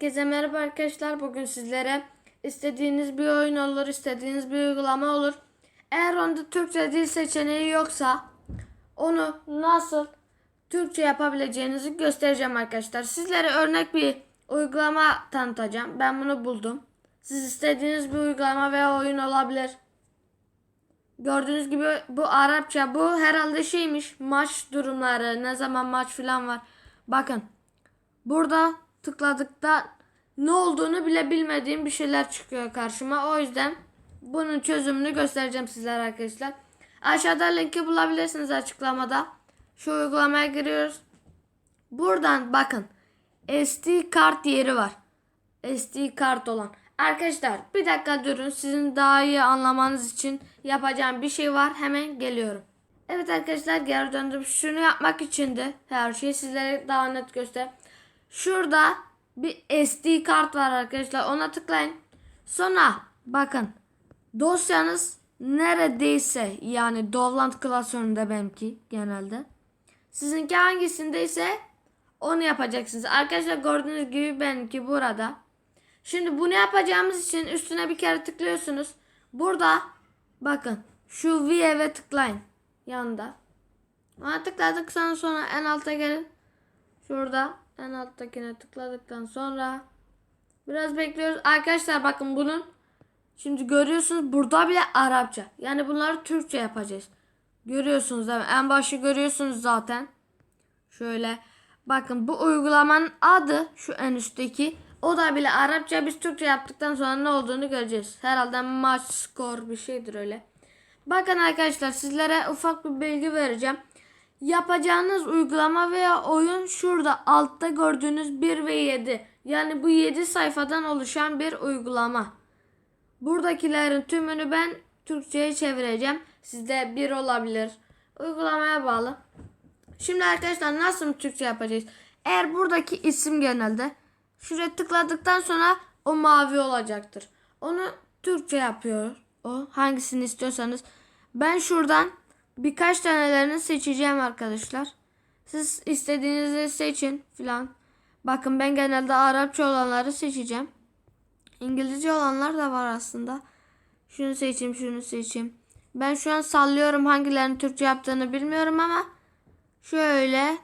Herkese merhaba arkadaşlar. Bugün sizlere istediğiniz bir oyun olur, istediğiniz bir uygulama olur. Eğer onda Türkçe dil seçeneği yoksa onu nasıl Türkçe yapabileceğinizi göstereceğim arkadaşlar. Sizlere örnek bir uygulama tanıtacağım. Ben bunu buldum. Siz istediğiniz bir uygulama veya oyun olabilir. Gördüğünüz gibi bu Arapça bu herhalde şeymiş maç durumları ne zaman maç falan var. Bakın burada tıkladıkta ne olduğunu bile bilmediğim bir şeyler çıkıyor karşıma. O yüzden bunun çözümünü göstereceğim sizlere arkadaşlar. Aşağıda linki bulabilirsiniz açıklamada. Şu uygulamaya giriyoruz. Buradan bakın SD kart yeri var. SD kart olan. Arkadaşlar bir dakika durun. Sizin daha iyi anlamanız için yapacağım bir şey var. Hemen geliyorum. Evet arkadaşlar geri döndüm. Şunu yapmak için de her şeyi sizlere daha net göster. Şurada bir SD kart var arkadaşlar. Ona tıklayın. Sonra bakın dosyanız neredeyse yani Dovland klasöründe benimki genelde. Sizinki hangisindeyse onu yapacaksınız. Arkadaşlar gördüğünüz gibi benimki burada. Şimdi bunu yapacağımız için üstüne bir kere tıklıyorsunuz. Burada bakın şu View'e tıklayın. Yanında. Ona tıkladıktan sonra en alta gelin. Şurada en alttakine tıkladıktan sonra biraz bekliyoruz. Arkadaşlar bakın bunun şimdi görüyorsunuz burada bile Arapça. Yani bunları Türkçe yapacağız. Görüyorsunuz değil mi? En başı görüyorsunuz zaten. Şöyle bakın bu uygulamanın adı şu en üstteki. O da bile Arapça biz Türkçe yaptıktan sonra ne olduğunu göreceğiz. Herhalde maç skor bir şeydir öyle. Bakın arkadaşlar sizlere ufak bir bilgi vereceğim. Yapacağınız uygulama veya oyun şurada altta gördüğünüz 1 ve 7. Yani bu 7 sayfadan oluşan bir uygulama. Buradakilerin tümünü ben Türkçe'ye çevireceğim. Sizde bir olabilir. Uygulamaya bağlı. Şimdi arkadaşlar nasıl Türkçe yapacağız? Eğer buradaki isim genelde şuraya tıkladıktan sonra o mavi olacaktır. Onu Türkçe yapıyor. O hangisini istiyorsanız. Ben şuradan birkaç tanelerini seçeceğim arkadaşlar. Siz istediğinizi seçin filan. Bakın ben genelde Arapça olanları seçeceğim. İngilizce olanlar da var aslında. Şunu seçeyim, şunu seçeyim. Ben şu an sallıyorum hangilerinin Türkçe yaptığını bilmiyorum ama şöyle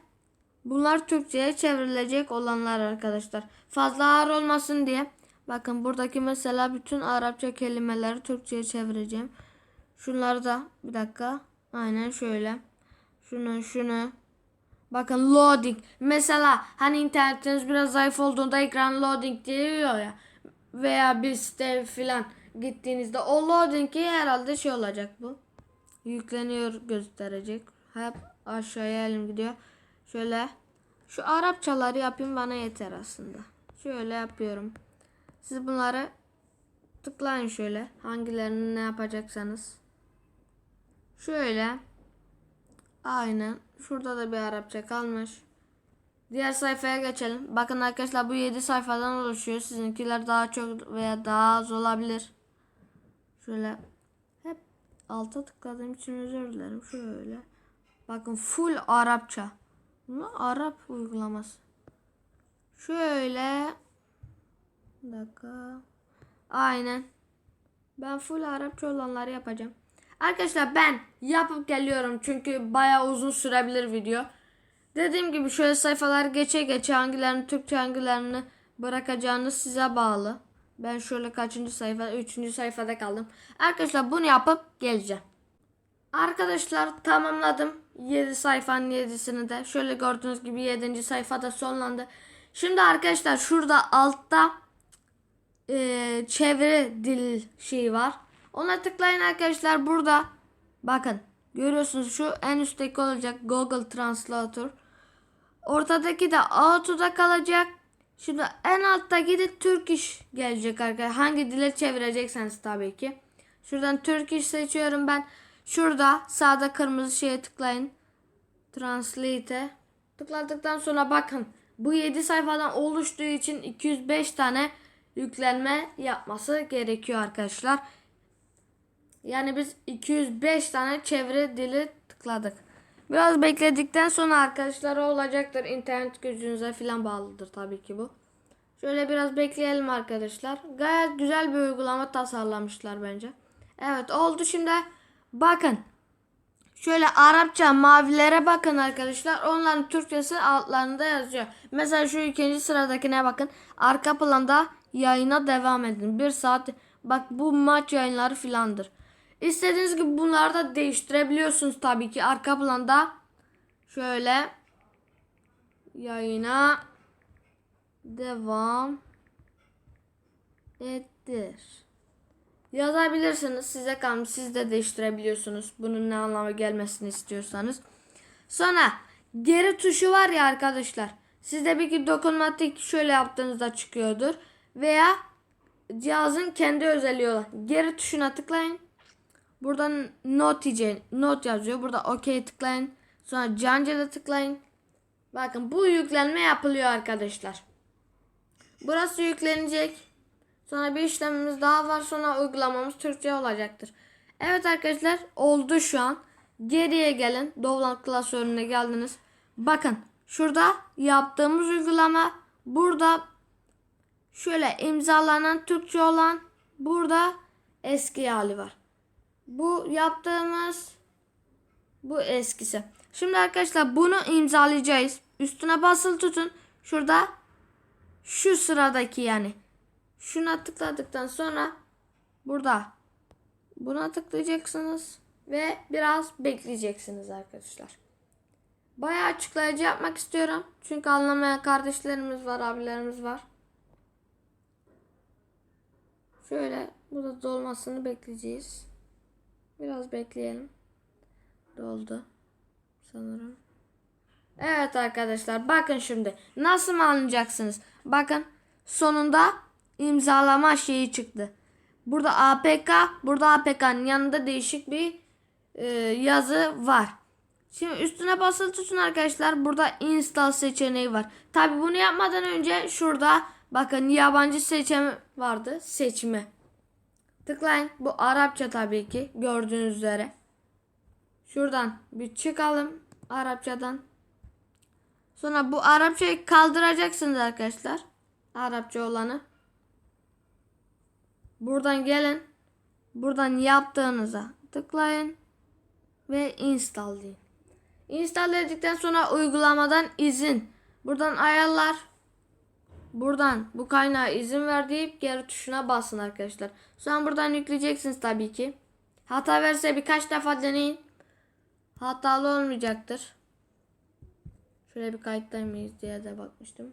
bunlar Türkçe'ye çevrilecek olanlar arkadaşlar. Fazla ağır olmasın diye. Bakın buradaki mesela bütün Arapça kelimeleri Türkçe'ye çevireceğim. Şunları da bir dakika. Aynen şöyle. Şunu şunu. Bakın loading. Mesela hani internetiniz biraz zayıf olduğunda ekran loading diyor ya. Veya bir site filan gittiğinizde o loading'i herhalde şey olacak bu. Yükleniyor gösterecek. Hep aşağıya elim gidiyor. Şöyle. Şu Arapçaları yapayım bana yeter aslında. Şöyle yapıyorum. Siz bunları tıklayın şöyle. Hangilerini ne yapacaksanız. Şöyle. Aynen. Şurada da bir Arapça kalmış. Diğer sayfaya geçelim. Bakın arkadaşlar bu 7 sayfadan oluşuyor. Sizinkiler daha çok veya daha az olabilir. Şöyle hep alta tıkladığım için özür dilerim. Şöyle. Bakın full Arapça. Bu Arap uygulaması. Şöyle. Bir dakika. Aynen. Ben full Arapça olanları yapacağım. Arkadaşlar ben yapıp geliyorum çünkü bayağı uzun sürebilir video. Dediğim gibi şöyle sayfalar geçe geçe hangilerini Türkçe hangilerini bırakacağınız size bağlı. Ben şöyle kaçıncı sayfa? Üçüncü sayfada kaldım. Arkadaşlar bunu yapıp geleceğim. Arkadaşlar tamamladım. 7 sayfanın 7'sini de. Şöyle gördüğünüz gibi 7. sayfada sonlandı. Şimdi arkadaşlar şurada altta e, çeviri dil şeyi var. Ona tıklayın arkadaşlar burada. Bakın görüyorsunuz şu en üstteki olacak Google Translator. Ortadaki de Auto'da kalacak. Şimdi en alttaki de Turkish gelecek arkadaşlar. Hangi dile çevirecekseniz tabii ki. Şuradan Turkish seçiyorum ben. Şurada sağda kırmızı şeye tıklayın. Translate. Tıkladıktan sonra bakın. Bu 7 sayfadan oluştuğu için 205 tane yüklenme yapması gerekiyor arkadaşlar. Yani biz 205 tane çevre dili tıkladık. Biraz bekledikten sonra arkadaşlar olacaktır. İnternet gücünüze falan bağlıdır tabii ki bu. Şöyle biraz bekleyelim arkadaşlar. Gayet güzel bir uygulama tasarlamışlar bence. Evet oldu şimdi. Bakın. Şöyle Arapça mavilere bakın arkadaşlar. Onların Türkçesi altlarında yazıyor. Mesela şu ikinci sıradakine bakın. Arka planda yayına devam edin. Bir saat. Bak bu maç yayınları filandır. İstediğiniz gibi bunları da değiştirebiliyorsunuz tabii ki. Arka planda şöyle yayına devam ettir. Yazabilirsiniz. Size kalmış. Siz de değiştirebiliyorsunuz. Bunun ne anlama gelmesini istiyorsanız. Sonra geri tuşu var ya arkadaşlar. Sizde bir ki dokunmatik şöyle yaptığınızda çıkıyordur. Veya cihazın kendi özelliği olan geri tuşuna tıklayın. Buradan not not yazıyor. Burada OK tıklayın. Sonra Cancel'e tıklayın. Bakın bu yüklenme yapılıyor arkadaşlar. Burası yüklenecek. Sonra bir işlemimiz daha var. Sonra uygulamamız Türkçe olacaktır. Evet arkadaşlar oldu şu an. Geriye gelin. Download klasörüne geldiniz. Bakın şurada yaptığımız uygulama burada şöyle imzalanan Türkçe olan burada eski hali var. Bu yaptığımız bu eskisi. Şimdi arkadaşlar bunu imzalayacağız. Üstüne basılı tutun. Şurada şu sıradaki yani. Şuna tıkladıktan sonra burada buna tıklayacaksınız ve biraz bekleyeceksiniz arkadaşlar. Bayağı açıklayıcı yapmak istiyorum. Çünkü anlamayan kardeşlerimiz var, abilerimiz var. Şöyle burada dolmasını bekleyeceğiz. Biraz bekleyelim. Doldu sanırım. Evet arkadaşlar bakın şimdi nasıl anlayacaksınız? Bakın sonunda imzalama şeyi çıktı. Burada APK, burada APK'nın yanında değişik bir e, yazı var. Şimdi üstüne basılı tutun arkadaşlar. Burada install seçeneği var. Tabi bunu yapmadan önce şurada bakın yabancı seçimi vardı. Seçimi. Tıklayın. Bu Arapça tabii ki gördüğünüz üzere. Şuradan bir çıkalım Arapçadan. Sonra bu Arapçayı kaldıracaksınız arkadaşlar. Arapça olanı. Buradan gelin. Buradan yaptığınıza tıklayın. Ve install deyin. Install dedikten sonra uygulamadan izin. Buradan ayarlar. Buradan bu kaynağa izin ver deyip geri tuşuna basın arkadaşlar. Sonra buradan yükleyeceksiniz tabii ki. Hata verse birkaç defa deneyin. Hatalı olmayacaktır. Şöyle bir kayıtta diye de bakmıştım.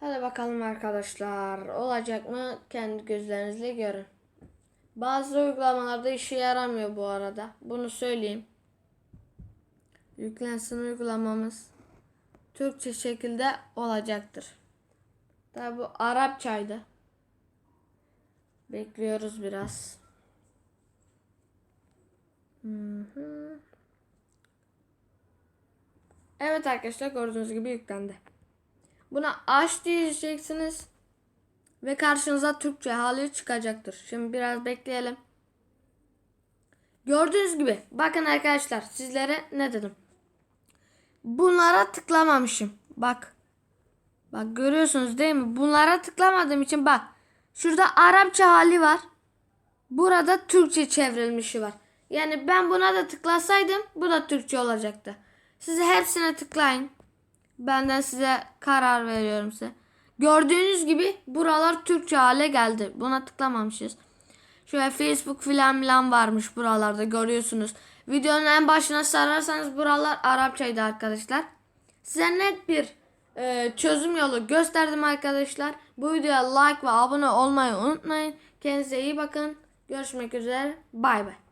Hadi bakalım arkadaşlar. Olacak mı? Kendi gözlerinizle görün. Bazı uygulamalarda işe yaramıyor bu arada. Bunu söyleyeyim. Yüklensin uygulamamız. Türkçe şekilde olacaktır. Tabi bu Arapçaydı. Bekliyoruz biraz. Evet arkadaşlar gördüğünüz gibi yüklendi. Buna aç diyeceksiniz. Ve karşınıza Türkçe hali çıkacaktır. Şimdi biraz bekleyelim. Gördüğünüz gibi bakın arkadaşlar sizlere ne dedim. Bunlara tıklamamışım. Bak. Bak görüyorsunuz değil mi? Bunlara tıklamadığım için bak. Şurada Arapça hali var. Burada Türkçe çevrilmişi var. Yani ben buna da tıklasaydım bu da Türkçe olacaktı. Size hepsine tıklayın. Benden size karar veriyorum size. Gördüğünüz gibi buralar Türkçe hale geldi. Buna tıklamamışız. Şöyle Facebook filan filan varmış buralarda görüyorsunuz. Videonun en başına sararsanız buralar Arapçaydı arkadaşlar. Size net bir e, çözüm yolu gösterdim arkadaşlar. Bu videoya like ve abone olmayı unutmayın. Kendinize iyi bakın. Görüşmek üzere. Bay bay.